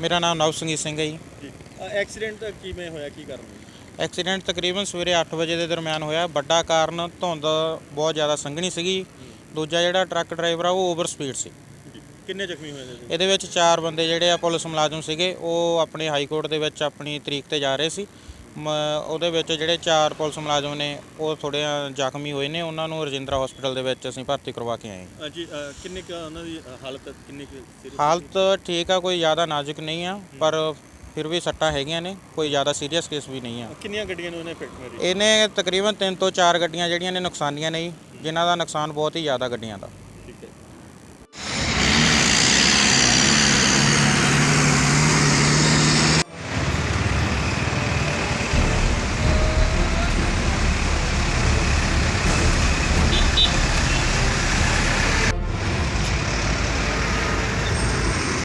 ਮੇਰਾ ਨਾਮ ਨਵਸੰਗੀਤ ਸਿੰਘ ਹੈ ਜੀ। ਜੀ। ਐਕਸੀਡੈਂਟ ਕਿਵੇਂ ਹੋਇਆ? ਕੀ ਕਾਰਨ ਐਕਸੀਡੈਂਟ ਤਕਰੀਬਨ ਸਵੇਰੇ 8 ਵਜੇ ਦੇ ਦਰਮਿਆਨ ਹੋਇਆ। ਵੱਡਾ ਕਾਰਨ ਧੁੰਦ ਬਹੁਤ ਜ਼ਿਆਦਾ ਸੰਘਣੀ ਸੀਗੀ। ਦੂਜਾ ਜਿਹੜਾ ਟਰੱਕ ਡਰਾਈਵਰ ਆ ਉਹ ਓਵਰ ਸਪੀਡ ਸੀ। ਜੀ। ਕਿੰਨੇ ਜ਼ਖਮੀ ਹੋਏ ਨੇ ਇਹਦੇ ਵਿੱਚ ਚਾਰ ਬੰਦੇ ਜਿਹੜੇ ਆ ਪੁਲਿਸ ਮੁਲਾਜ਼ਮ ਸੀਗੇ। ਉਹ ਆਪਣੇ ਹਾਈ ਕੋਰਟ ਦੇ ਵਿੱਚ ਆਪਣੀ ਤਰੀਕ ਤੇ ਜਾ ਰਹੇ ਸੀ। ਮ- ਉਹਦੇ ਵਿੱਚ ਜਿਹੜੇ ਚਾਰ ਪੁਲਿਸ ਮੁਲਾਜ਼ਮ ਨੇ ਉਹ ਥੋੜੇ ਜ਼ਖਮੀ ਹੋਏ ਨੇ ਉਹਨਾਂ ਨੂੰ ਰਜਿੰਦਰਾ ਹਸਪੀਟਲ ਦੇ ਵਿੱਚ ਅਸੀਂ ਭਰਤੀ ਕਰਵਾ ਕੇ ਆਏ ਹਾਂ। ਅ, ਜੀ ਅ, ਕਿੰਨੇ ਕੁ ਉਹਨਾਂ ਦੀ ਅ, ਹਾਲਤ ਕਿੰਨੀ ਕੁ serious ਹਾਲਤ ਠੀਕ ਆ ਕੋਈ ਜ਼ਿਆਦਾ ਨਾਜ਼ੁਕ ਨਹੀਂ ਆ ਪਰ ਫਿਰ ਵੀ ਸੱਟਾਂ ਹੈਗੀਆਂ ਨੇ ਕੋਈ ਜ਼ਿਆਦਾ ਸੀਰੀਅਸ ਕੇਸ ਵੀ ਨਹੀਂ ਆ ਸੀ? ਕਿੰਨੀਆਂ ਗੱਡੀਆਂ ਨੂੰ ਉਹਨੇ ਫਿੱਟ ਮਾਰੀ ਇਹਨੇ ਤਕਰੀਬਨ 3 ਤੋਂ 4 ਗੱਡੀਆਂ ਜਿਹੜੀਆਂ ਨੇ ਨੁਕਸਾਨੀਆਂ ਨੇ ਜੀ, ਜਿਨ੍ਹਾਂ ਦਾ ਨੁਕਸਾਨ ਬਹੁਤ ਹੀ ਜ਼ਿਆਦਾ ਗੱਡੀਆਂ ਦਾ